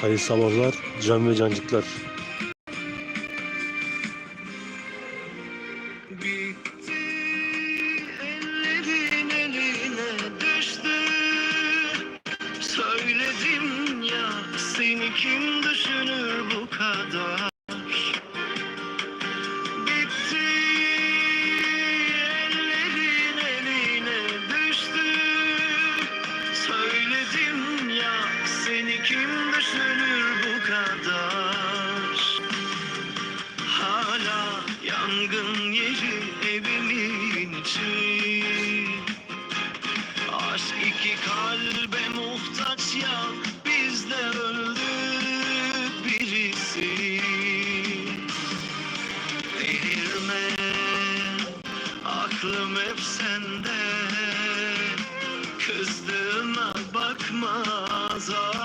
Hayırlı sabahlar can ve cancıklar. Söyledim ya seni kim düşünür bu kadar bakma zaafım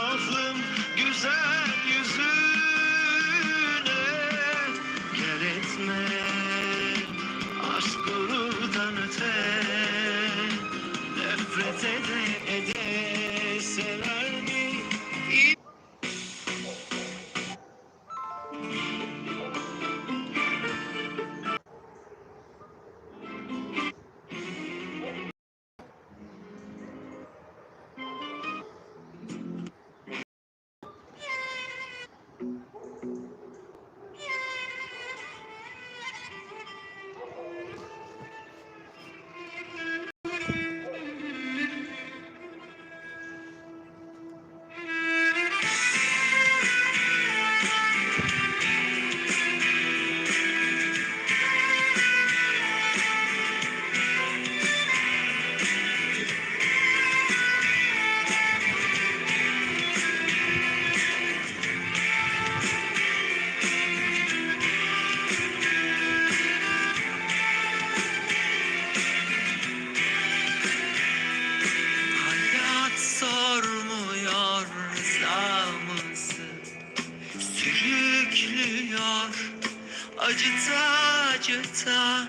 acıta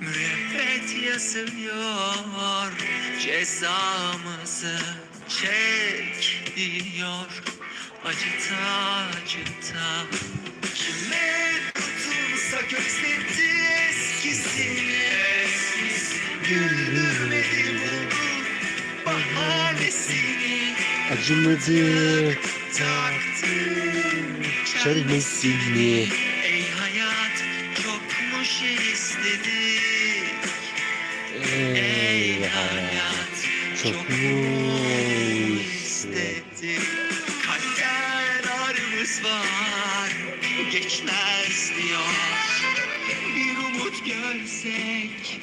Müebbet yazıyor cezamızı Çek diyor. Acıta acıta. Kime tutulsa gözletti eskisini. Güldürmedi vurur bahanesini. Acımadı. Taktım çelmesini. Şey istedik Ey hayat çok mu istedik Kalpten ağrımız var. Geçmez diyor. Bir umut görsek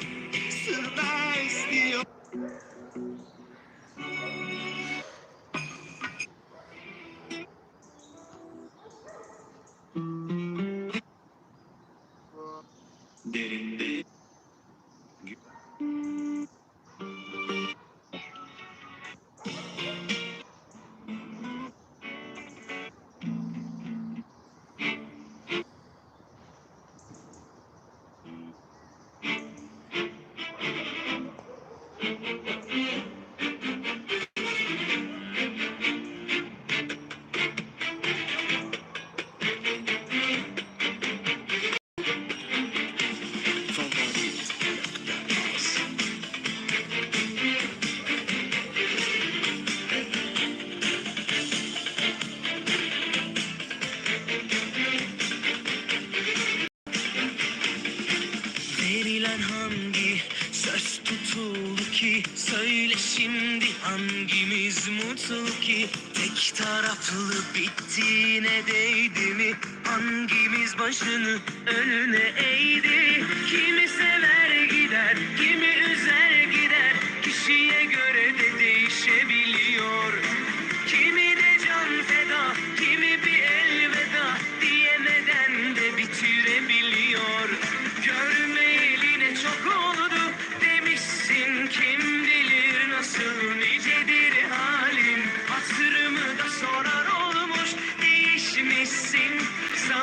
Mm-hmm. Mutlu ki Tek taraflı bittiğine değdi mi? Hangimiz başını önüne eğdi? Kimi sever gider kimi üzer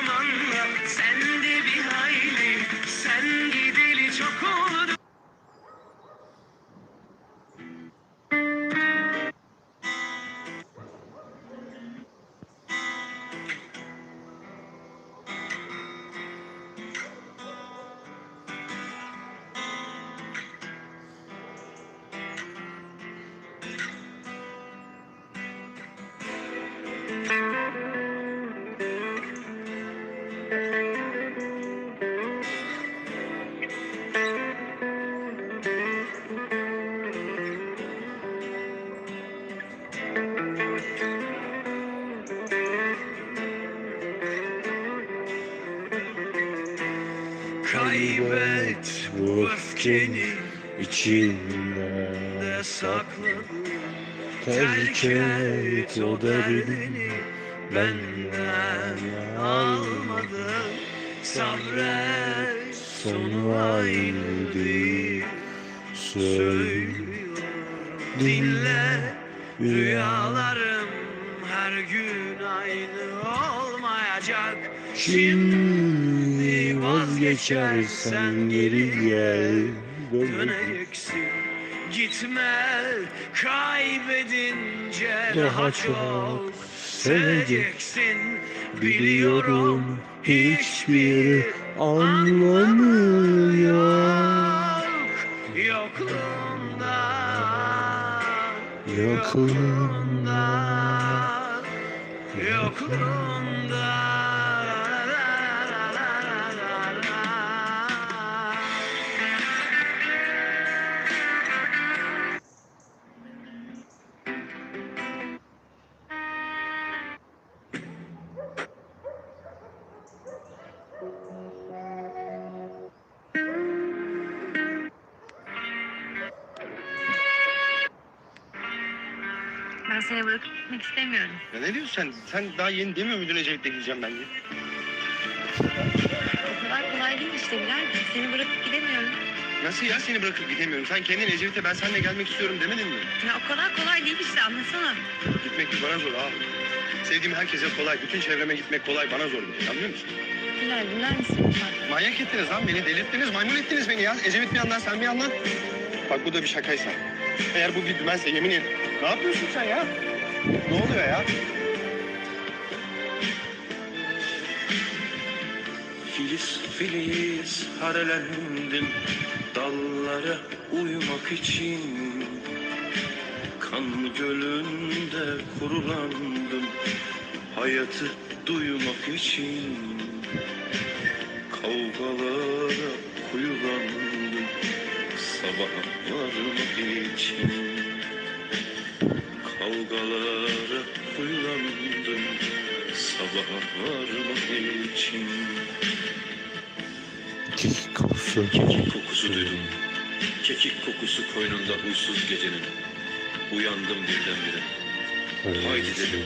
zamanla Sen kaybet bu öfkeni içinde de sakladım Terk et o derdini benden almadın. Sabret Sonu aynı değil. Söylüyorum Dinle. Rüyalarım her gün aynı olmayacak. Şimdi vazgeçersen geri gel. Döneceksin Gitme. Kaybedince Daha çok seveceksin. Biliyorum hiçbir anlamı yok. Yokluğunda. Yokluğunda. Yokluğunda seni bırakıp gitmek istemiyorum. Ya ne diyorsun sen? Sen daha yeni demiyor muydun Ecevit'le gideceğim ben diye? O kadar kolay değil işte Bilal. Seni bırakıp gidemiyorum. Nasıl ya seni bırakıp gidemiyorum? Sen kendin Ecevit'e ben seninle gelmek istiyorum demedin mi? Ya o kadar kolay değil işte anlasana. Gitmek bir bana zor abi. Sevdiğim herkese kolay. Bütün çevreme gitmek kolay. Bana zor değil. Anlıyor musun? Bilal dinler misin lütfen? Manyak ettiniz lan beni. Delirttiniz. Maymun ettiniz beni ya. Ecevit bir yandan sen bir yandan. Bak bu da bir şakaysa. Eğer bu bir dümense yemin ederim. Ne yapıyorsun sen ya? Ne oluyor ya? Filiz filiz harelendim dallara uyumak için Kan gölünde kurulandım hayatı duymak için Kavgalara kuyulandım sabaha varmak için Kavgalara kuyulandım sabaha varmak için Kekik kokusu Kekik kokusu duydum. Kekik kokusu koynunda uysuz gecenin. Uyandım birdenbire. Haydi dedim.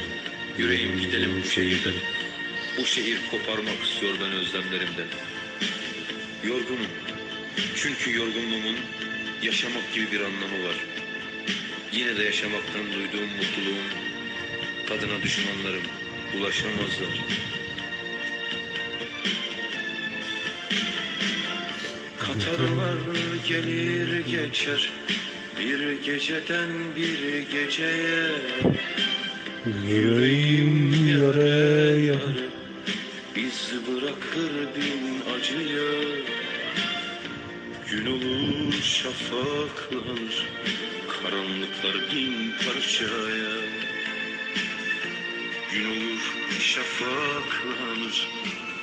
Yüreğim gidelim bu şehirden. Bu şehir koparmak istiyor ben özlemlerimden. Yorgunum. Çünkü yorgunluğumun yaşamak gibi bir anlamı var. Yine de yaşamaktan duyduğum mutluluğun tadına düşmanlarım ulaşamazlar. Katarlar gelir geçer bir geceden bir geceye. Yüreğim yara yara Biz bırakır bin acıya Gün olur şafaklar Karanlıklar bin parçaya. Gün olur şafaklar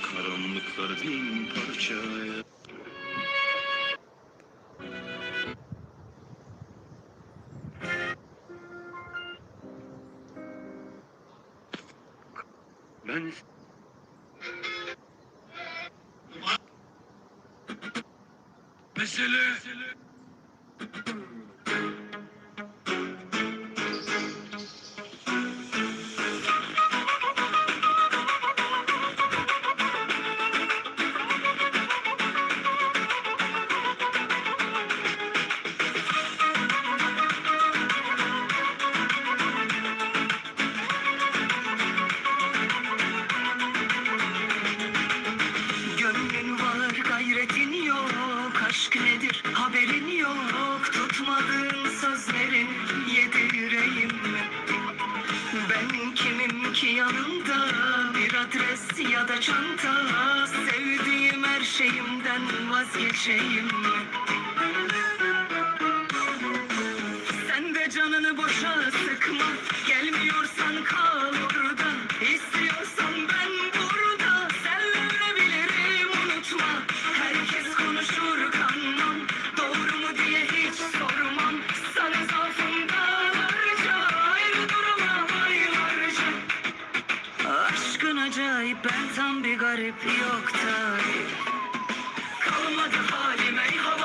Karanlıklar bin parçaya. Ben Laissez-le. Sözlerin yedireyim mi? Ben kimim ki yanında Bir adres ya da çanta Sevdiğim her şeyimden vazgeçeyim? Sen de canını boşa sıkma Gelmiyorsan kal kalmadı halim ey halim